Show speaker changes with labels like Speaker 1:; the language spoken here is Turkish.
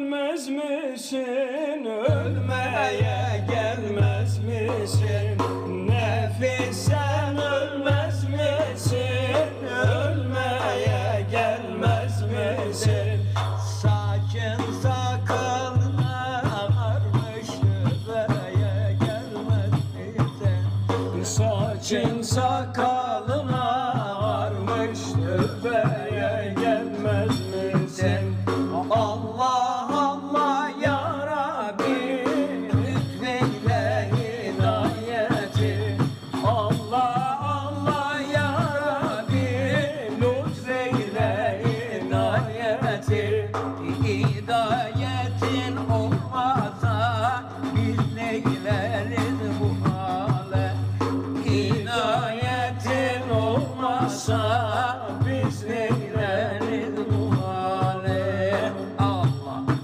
Speaker 1: Ölmez misin, ölmeye gelmez misin? Nefis sen ölmez misin, ölmeye gelmez misin? Saçın sakalına varmış tüfeğe gelmez misin? Saçın sakalına Hidayetin olmasa biz ne güleriz bu hale? Hidayetin olmasa biz ne